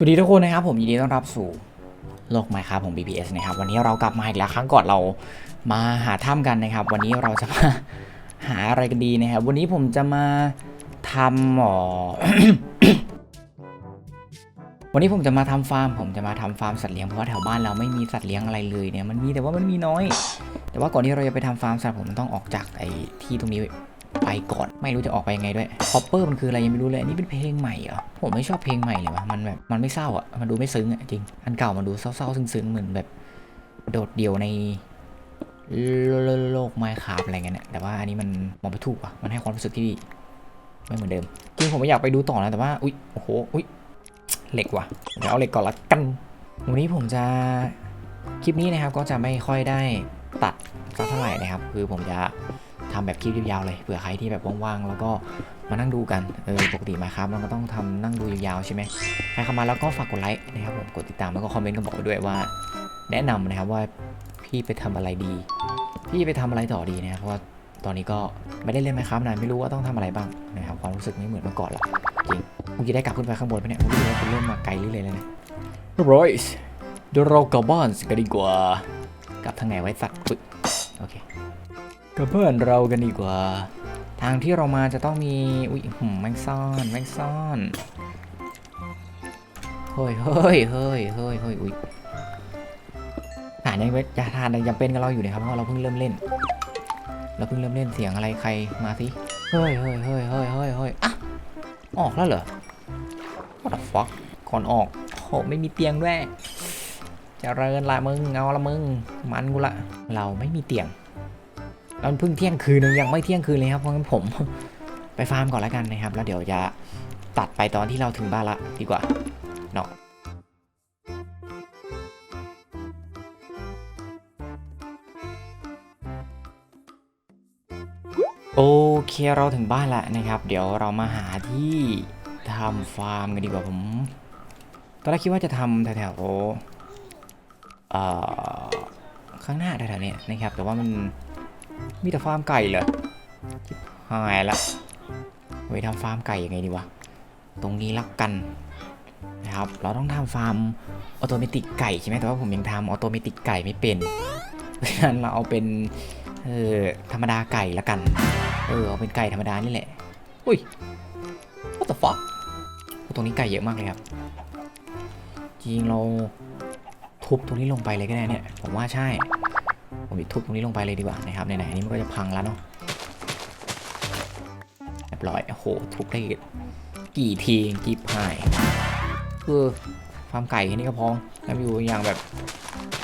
สวัสดีทุกคนนะครับผมยินดีต้อนรับสู่โลกไมค์ครับผม BBS นะครับวันนี้เรากลับมาอีกแล้วครั้งก่อนเรามาหาถ้ำกันนะครับ วันนี้เราจะมาหาอะไรกันดีนะครับ วันนี้ผมจะมาทำหมอวันนี้ผมจะมาทำฟาร์ม ผมจะมาทำฟาร์มสัตว์เลี้ยงเพราะว่าแถวบ้านเราไม่มีสัตว์เลี้ยงอะไรเลยเนี่ยมันมีแต่ว่ามันมีน้อย แต่ว่าก่อนที่เราจะไปทำฟาร์มสัตว์ผมต้องออกจากไอ้ที่ตรงนี้ ไปก่อน ไม่รู้จะออกไปยังไงด้วยคอปเปอร์มันคืออะไรยังไม่รู้เลย อันนี้เป็นเพลงใหม่เหรอ ผมไม่ชอบเพลงใหม่เลยวะมันแบบมันไม่เศร้าอะ มันดูไม่ซึ้งอะจริง อันเก่ามันดูเศร้าๆซึ้งๆเหมือนแบบ โดดเดี่ยวในโลกไมค์คาบอะไรเงี้ยเนี่ยแต่ว่าอันนี้มันมองไปถูกอะ มันให้ความรู้สึกที่ไม่เหมือนเดิมจริงผมไม่อยากไปดูต่อนะแต่ว่า อุ๊ย โอ้โห อุ๊ย เหล็กว่ะ เดี๋ยวเอาเหล็กก่อนละกัน วันนี้ผมจะ คลิปนี้นะครับก็จะไม่ค่อยได้ตัดสักเท่าไหร่นะครับ คือผมจะ ทำแบบคลิปยาวๆเลยเผื่อใครที่แบบว่างๆแล้วก็มานั่งดูกันเออปกติมาครับเราก็ต้องทำนั่งดูยาวๆใช่ไหมใครเข้ามาแล้วก็ฝากกดไลค์นะครับผมกดติดตามแล้วก็คอมเมนต์กันบอกด้วยว่า แนะนำนะครับว่าพี่ไปทำอะไรดี พี่ไปทำอะไรต่อดีนะครับเพราะว่าตอนนี้ก็ไม่ได้เล่นไหมครับนานไม่รู้ว่าต้องทำอะไรบ้างนะครับความรู้สึกไม่เหมือนเมื่อก่อนละจริงเมื่อกี้ได้กลับขึ้นไปข้างบนไปเนี่ยเมื่อกี้คุณเริ่มมาไกลเรื่อยๆเลยนะรอยส์เดี๋ยวเรากลับบ้านกันดีกว่ากลับทางไหนไว้สัตว์ปึ๊บโอเค กับเพื่อนเรากันดีกว่า ทางที่เรามาจะต้องมีอุ้ยหืมแมงซ่อนแมงซ่อนเฮ้ยเฮ้ยเฮ้ยเฮ้ยเฮ้ยอุ้ยฐานยังเป็นยาทานยังเป็นกับเราอยู่นะครับเพราะเราเพิ่งเริ่มเล่น เราเพิ่งเริ่มเล่นเสียงอะไรใครมาสิเฮ้ยเฮ้ยเฮ้ยเฮ้ยเฮ้ยเฮ้ยอะออกแล้วเหรอ what the fuck ก่อนออกโหไม่มีเตียงด้วยจะเริญละมึงเอาละมึง มันกูละ เราไม่มีเตียง แล้วมันเพิ่งเที่ยงคืนนึงยังไม่เที่ยงคืนเลยครับเพราะงั้นผมไปฟาร์มก่อนแล้วกันนะครับ แล้วเดี๋ยวจะตัดไปตอนที่เราถึงบ้านละดีกว่าเนาะโอเคเราถึงบ้านแล้วนะครับ เดี๋ยวเรามาหาที่ทำฟาร์มกันดีกว่าผมตอนแรกคิดว่าจะทำแถวๆข้างหน้าแถวๆเนี้นะครับ แต่ว่ามัน มีแต่ฟาร์มไก่เหรอชิบหายละไปทำฟาร์มไก่ยังไงดีวะ ตรงนี้ลักกันนะครับ เราต้องทำฟาร์มออโตเมติกไก่ใช่ไหมแต่ว่าผมยังทำออโตเมติกไก่ไม่เป็น เพราะฉะนั้นเราเอาเป็นเออธรรมดาไก่ละกัน เออเอาเป็นไก่ธรรมดานี่แหละ อุ้ย what the fuck ตรงนี้ไก่เยอะมากเลยครับ จริงเราทุบตรงนี้ลงไปเลยก็ได้เนี่ย ผมว่าใช่ ผมจะทุบตรงนี้ลงไปเลยดีกว่านะครับไหนๆนี้มันก็จะพังแล้วเนาะเรียบร้อยโอ้โหทุบได้กี่ทีกี่พายคือฟาร์มไก่แค่นี้ก็พอแล้วอยู่อย่างแบบ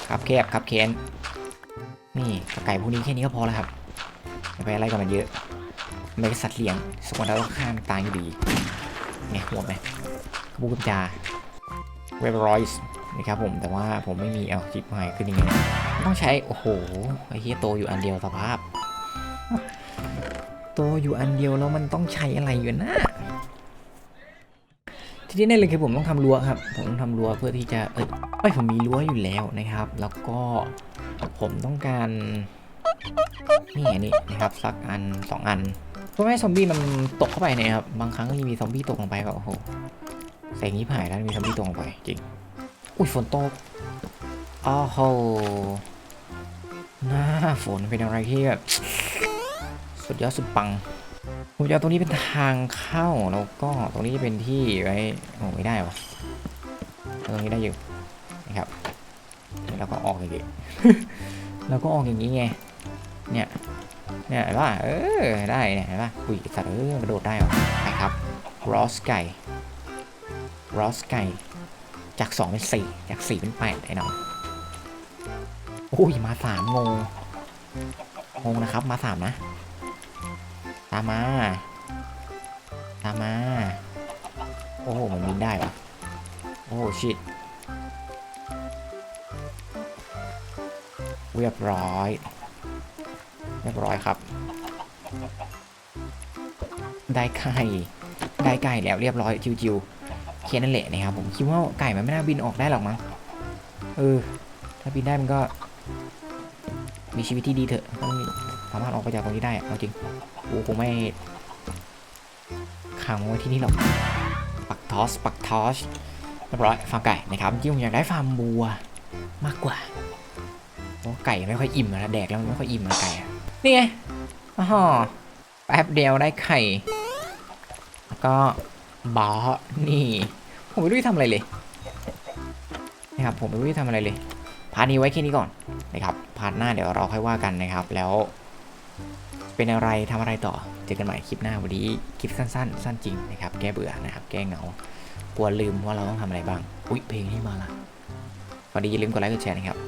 คับแคบคับแค้นนี่ไก่พวกนี้แค่นี้ก็พอแล้วครับไปอะไรกับมันเยอะไม่ใช่สัตว์เลี้ยงสกวันเราต้องฆ่ามันตายอยู่ดีไงหัวไหมกระบุกกระจาเรียบร้อยนะครับผมแต่ว่าผมไม่มีเอาจิบหายขึ้นยังไง ต้องใช้ โอ้โห ไอ้เฮียโตอยู่อันเดียวสภาพ โตอยู่อันเดียวแล้วมันต้องใช้อะไรอยู่นะ ที่นี่เลยคือผมต้องทำรั้วครับ ผมต้องทำรั้วเพื่อที่จะ เอ้ยไม่ผมมีรั้วอยู่แล้วนะครับ แล้วก็ผมต้องการนี่นนี้นะครับสักอันสองอันเพื่อไม่ให้ซอมบี้มันตกเข้าไปเนี่ยครับ บางครั้งก็มีซอมบี้ตกลงไปก็โอ้โหแสงนี้ผ่ายแล้วมีซอมบี้ตกลงไปจริง อุ้ยฝนตกอ้าวโห หน้าฝนเป็นอะไรที่แบบสุดยอดสุดปัง ผมจะเอาตรงนี้เป็นทางเข้าแล้วก็ตรงนี้จะเป็นที่ไว้โอ้ไม่ได้วะตรงนี้ได้อยู่นะครับแล้วก็ออกอย่างงี้แล้วก็ออกอย่างนี้ไงเนี่ยเนี่ยเห็นป่ะเออได้เนี่ยเห็นป่ะอุ้ยสัตว์เออกระโดดได้วะไปครับรอสไก่รอสไก่จาก2เป็น4จาก4เป็น8ไอ้น้อง อุ้ยมาสามงงงงนะครับ มาสามนะ ตามมา ตามมา โอ้โห มันบินได้ปะโอ้ชิตเรียบร้อย เรียบร้อยครับ ได้ไก่ได้ไก่แล้วเรียบร้อยจิวๆแค่นั้นแหละนะครับผมคิดว่าไก่มันไม่น่าบินออกได้หรอกมั้งเออถ้าบินได้มันก็ มีชีวิตที่ดีเถอะต้องสามารถออกไปจากตรงนี้ได้เอาจริงกูคงไม่ขังไว้ที่นี่หรอกปักทอสปักทอสเรียบร้อยฟาร์มไก่นะครับจริงผมอยากได้ฟาร์มบัวมากกว่าเพราะไก่ไม่ค่อยอิ่มแล้วแดกแล้วไม่ค่อยอิ่มนะไก่นี่ไงอ๋อแป๊บเดียวได้ไข่แล้วก็บอสนี่ ผมไม่รู้จะทำอะไรเลยนะครับผมไม่รู้จะทำอะไรเลย พาร์ทนี้ไว้แค่นี้ก่อนนะครับพาร์ทหน้าเดี๋ยวเราค่อยว่ากันนะครับ แล้ว เป็นอะไรทำอะไรต่อเจอกันใหม่คลิปหน้าวันนี้คลิปสั้น ๆ สั้นจริงนะครับ แก้เบื่อนะครับ แก้เหงากลัวลืมว่าเราต้องทำอะไรบ้าง อุ๊ยเพลงที่มาละวันนี้อย่าลืมกดไลค์กดแชร์นะครับ